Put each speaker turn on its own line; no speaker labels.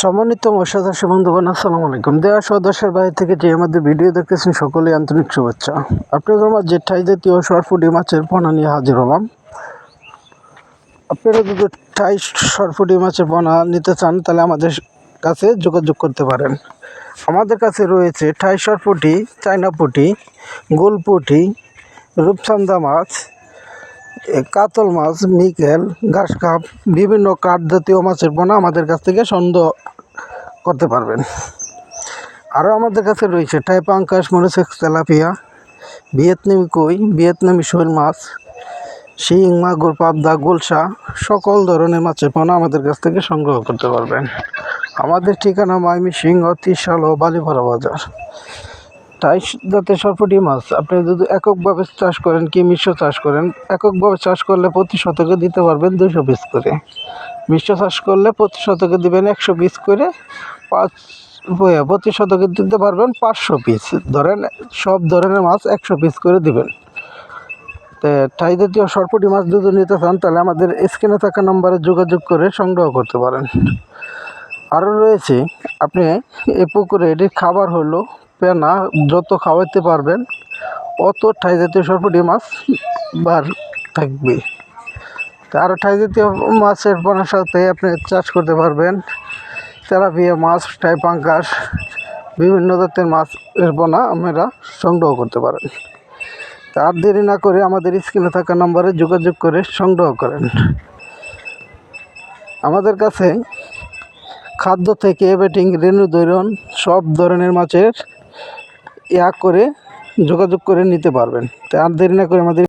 সম্মানিত মৎস্যচাষী বন্ধুগণ আসসালামু আলাইকুম। দেওয়া সদস্যের বাইরে থেকে যে আমাদের ভিডিও দেখতেছেন, সকলেই আন্তরিক শুভেচ্ছা। আপনাদের মাঝে ঠাই জাতীয় সরফুটি মাছের পোনা নিয়ে হাজির হলাম। আপনারা যদি ঠাই সরফুটি মাছের পোনা নিতে চান, তাহলে আমাদের কাছে যোগাযোগ করতে পারেন। আমাদের কাছে রয়েছে ঠাই সরফুটি, চায়না পুঁটি গোলপুটি রূপচান্দা মাছ কাতল মাছ, মিকেল, ঘাস কাপ বিভিন্ন কাঠ জাতীয় মাছের পোনা আমাদের কাছ থেকে সংগ্রহ করতে পারবেন। আরও আমাদের কাছে রয়েছে টাই পাঙ্কাশ মনোসেক্স তেলাপিয়া, ভিয়েতনামি কই, ভিয়েতনামি শৈল মাছ, শিং, মাগুর, পাবদা গোলসা সকল ধরনের মাছের পোনা আমাদের কাছ থেকে সংগ্রহ করতে পারবেন। আমাদের ঠিকানা মাইমি সিংহ ত্রিশাল ও বালিপাড়া বাজার। তাই জাতের সরপুটি মাছ আপনি যদি এককভাবে চাষ করেন, কি মিশ্র চাষ করেন, এককভাবে চাষ করলে প্রতি শতকে দিতে পারবেন দুশো পিস করে। মিশ্র চাষ করলে প্রতি শতকে দিবেন একশো পিস করে, পাঁচ প্রতি শতকে দিতে পারবেন পাঁচশো পিস। ধরেন, সব ধরনের মাছ একশো পিস করে দিবেন। তো টাই জাতীয় সরপুটি মাছ যদি নিতে চান, তাহলে আমাদের স্ক্রিনে থাকা নম্বরে যোগাযোগ করে সংগ্রহ করতে পারেন। আরও রয়েছে, আপনি এ পুকুরে এটির খাবার হলো পেনা যত খাওয়াতে পারবেন, অত ঠাই জাতীয় সরপুটি মাছ বার থাকবে। আরও ঠাই জাতীয় মাছের পোনার সাথে আপনি চাষ করতে পারবেন। তেলাপিয়া মাছ টাই পাঙ্কাশ বিভিন্ন জাতের মাছের পোনা আপনারা সংগ্রহ করতে পারেন। আর দেরি না করে আমাদের স্ক্রিনে থাকা নম্বরে যোগাযোগ করে সংগ্রহ করেন। আমাদের কাছে খাদ্য থেকে বেটিং রেণু দৈরন, সব ধরনের মাছের ইয়া করে যোগাযোগ করে নিতে পারবেন। তা আর দেরি না করে আমাদের